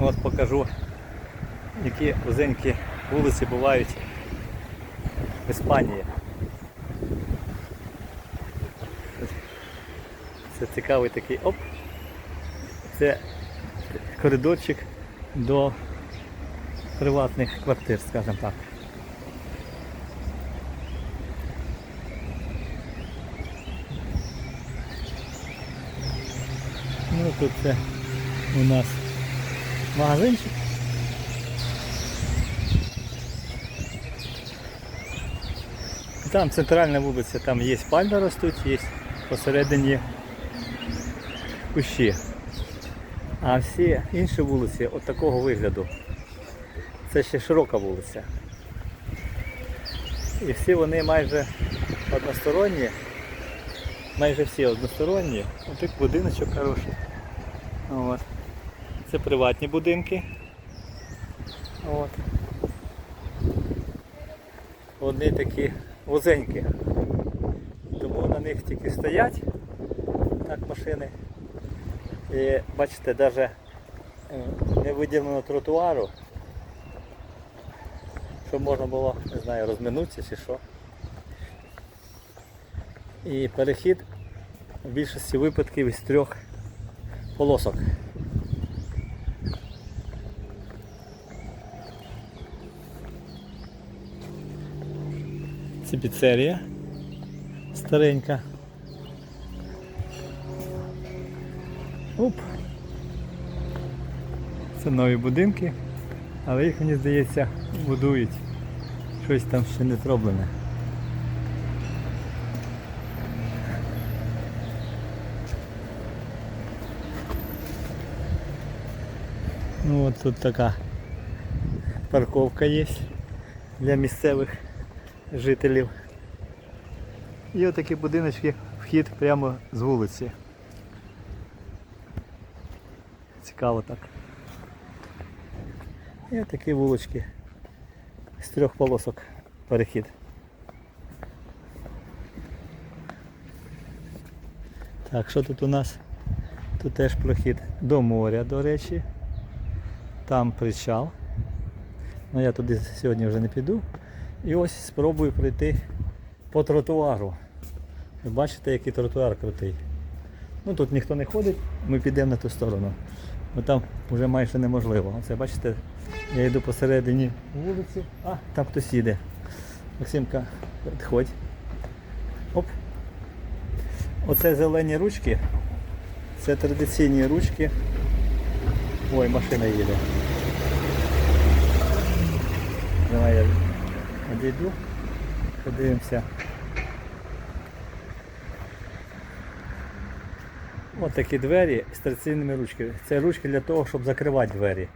От покажу, які вузенькі вулиці бувають в Іспанії. Це цікавий такий оп. Це коридорчик до приватних квартир, скажімо так. Ну тут це у нас магазинчик. Там центральна вулиця, там є пальми ростуть, є посередині кущі. А всі інші вулиці от такого вигляду. Це ще широка вулиця. І всі вони майже односторонні. Майже всі односторонні. Отак будиночок хороший. От. Це приватні будинки. От. Вони такі вузенькі. Тому на них тільки стоять так машини. І бачите, навіть не виділено тротуару, щоб можна було, не знаю, розминутися чи що. І перехід в більшості випадків із трьох полосок. Це піцерія старенька. Оп. Це нові будинки, але їх, мені здається, будують. Щось там ще не зроблене. Ну от тут така парковка є для місцевих жителів. І отакі будиночки, вхід прямо з вулиці. Цікаво так. І отакі вулочки з трьох полосок перехід. Так, що тут у нас? Тут теж прохід до моря, до речі. Там причал. Ну я туди сьогодні вже не піду. І ось спробую пройти по тротуару. Ви бачите, який тротуар крутий. Ну тут ніхто не ходить, ми підемо на ту сторону. Бо там вже майже неможливо. Оце бачите, я йду посередині вулиці, а там хтось їде. Максимка, підходь. Оп. Оце зелені ручки. Це традиційні ручки. Ой, машина їде. Давай одійду, подивимося. Ось такі двері з традиційними ручками. Це ручки для того, щоб закривати двері.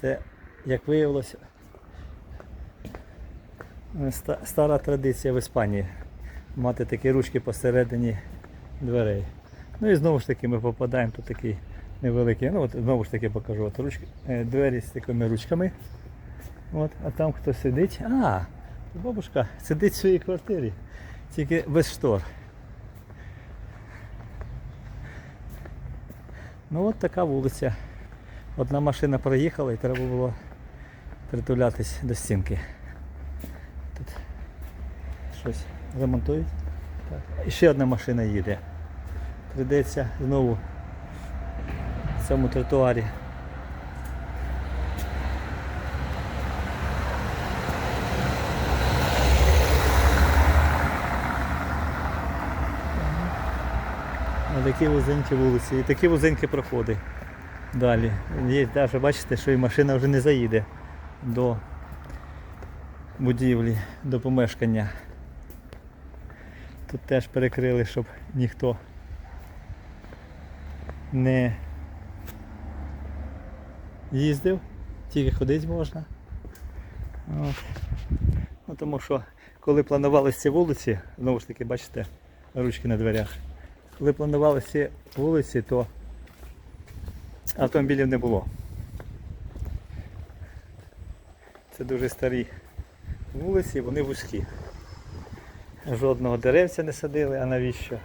Це, як виявилося, стара традиція в Іспанії. Мати такі ручки посередині дверей. Ну і знову ж таки ми попадаємо тут такий невеликий. Ну от знову ж таки покажу. От ручки, е, двері з такими ручками. От, а там хто сидить. А, бабушка сидить в своїй квартирі, тільки без штор. Ну от така вулиця. Одна машина проїхала і треба було притулятись до стінки. Тут щось ремонтують. Так. І ще одна машина їде. Придеться знову в цьому тротуарі. Такі вузенькі вулиці і такі вузенькі проходи. Далі. Є навіть, бачите, що і машина вже не заїде до будівлі, до помешкання. Тут теж перекрили, щоб ніхто не їздив, тільки ходити можна. Ну, тому що коли планувалися ці вулиці, знову ж таки, бачите, ручки на дверях коли планували всі вулиці, то автомобілів не було. Це дуже старі вулиці, вони вузькі. Жодного деревця не садили, а навіщо?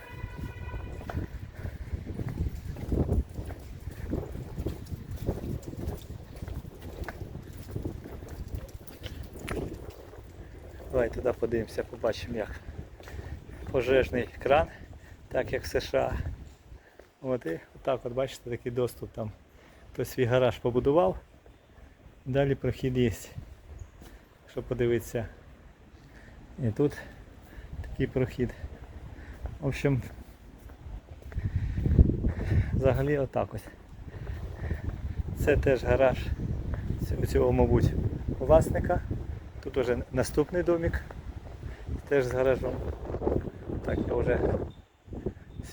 Давай туди подивимося, побачимо як пожежний кран так як США. От і отак от бачите такий доступ там. Хтось свій гараж побудував. Далі прохід є. Щоб подивитися. І тут такий прохід. В общем, взагалі отак ось. Це теж гараж цього, мабуть, власника. Тут уже наступний домик. Теж з гаражом. Так, я вже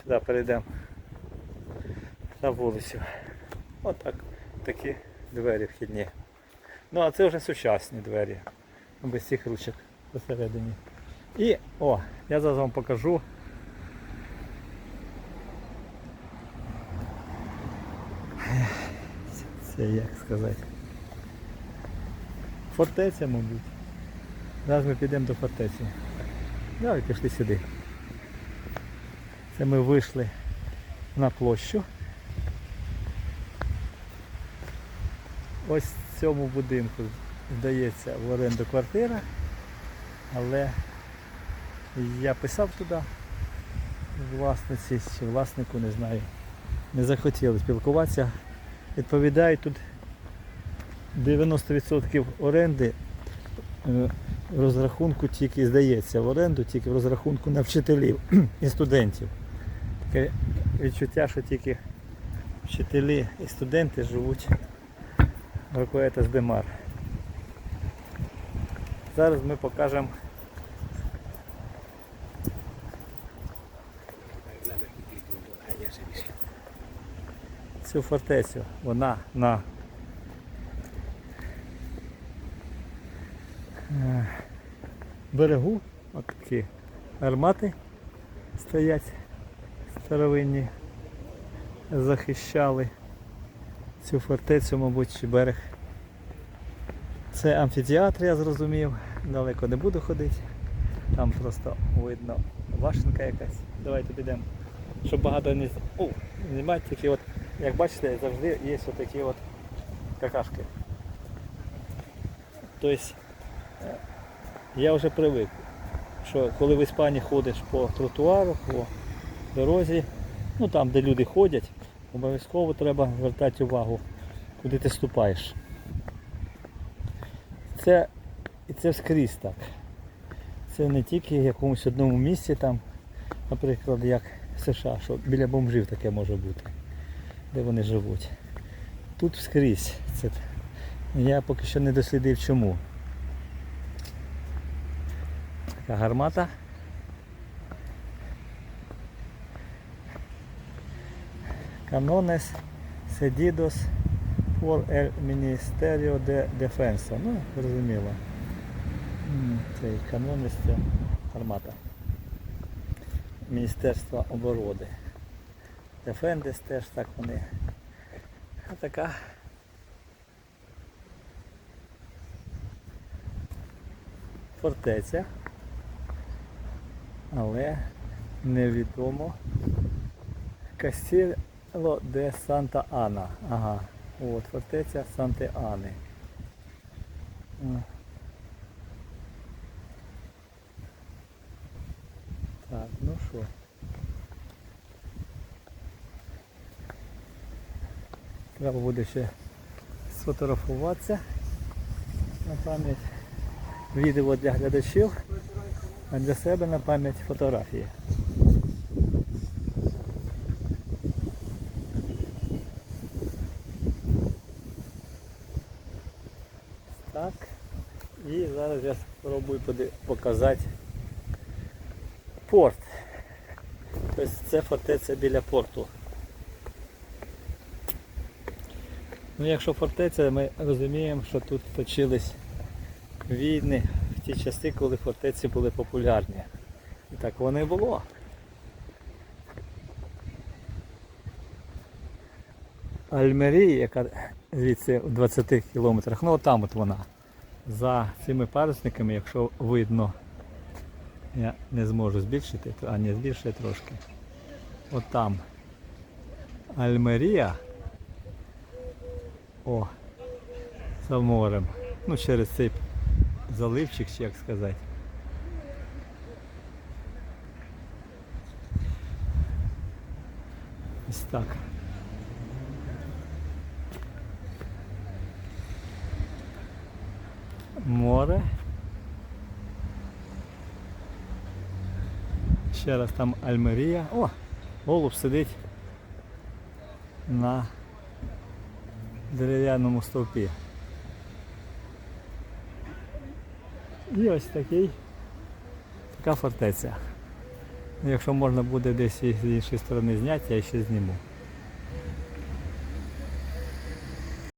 сюди перейдемо на вулицю. Отак. Такі двері вхідні. Ну а це вже сучасні двері. Без цих ручок посередині. І, о, я зараз вам покажу. Це як сказати. Фортеця, мабуть. Зараз ми підемо до фортеці. Давай пішли сюди. Це ми вийшли на площу. Ось в цьому будинку здається в оренду квартира, але я писав туди власниці чи власнику, не знаю. Не захотіли спілкуватися. Відповідають тут 90% оренди е, розрахунку тільки здається в оренду, тільки в розрахунку на вчителів і студентів. Таке відчуття, що тільки вчителі і студенти живуть в Ракуета з Демар. Зараз ми покажемо цю фортецю. Вона на е, берегу. От такі армати стоять старовинні, захищали цю фортецю, мабуть, чи берег. Це амфітеатр, я зрозумів, далеко не буду ходити. Там просто видно башенка якась. Давайте підемо. Щоб багато не О, знімати, тільки от, як бачите, завжди є отакі от какашки. Тобто е, я вже привик, що коли в Іспанії ходиш по тротуару, по дорозі, ну там, де люди ходять, обов'язково треба звертати увагу, куди ти ступаєш. Це, і це вскрізь так. Це не тільки в якомусь одному місці там, наприклад, як США, що біля бомжів таке може бути, де вони живуть. Тут вскрізь. Це, я поки що не дослідив чому. Така гармата. Canones cedidos por el Ministerio de Defensa. Ну, зрозуміло. Цей канонес це гармата. Міністерства оборони. Дефендес теж так вони. А така. Фортеця. Але невідомо. Кастіло де Санта Ана. Ага. От, фортеця Санти Ани. Так, ну що. Треба буде ще сфотографуватися на пам'ять. Відео для глядачів, а для себе на пам'ять фотографії. Так. І зараз я спробую показати порт. Тобто це фортеця біля порту. Ну, якщо фортеця, ми розуміємо, що тут точились війни в ті часи, коли фортеці були популярні. І так воно і було. Альмерія, яка звідси в 20 кілометрах, ну отам от вона за цими парусниками, якщо видно, я не зможу збільшити, а не збільшує трошки. От там Альмерія. О, за морем. Ну через цей заливчик, чи як сказати. Ось так. Море. Ще раз там Альмерія. О! Голуб сидить на дерев'яному стовпі. І ось такий, така фортеця. Якщо можна буде десь з іншої сторони зняти, я ще зніму.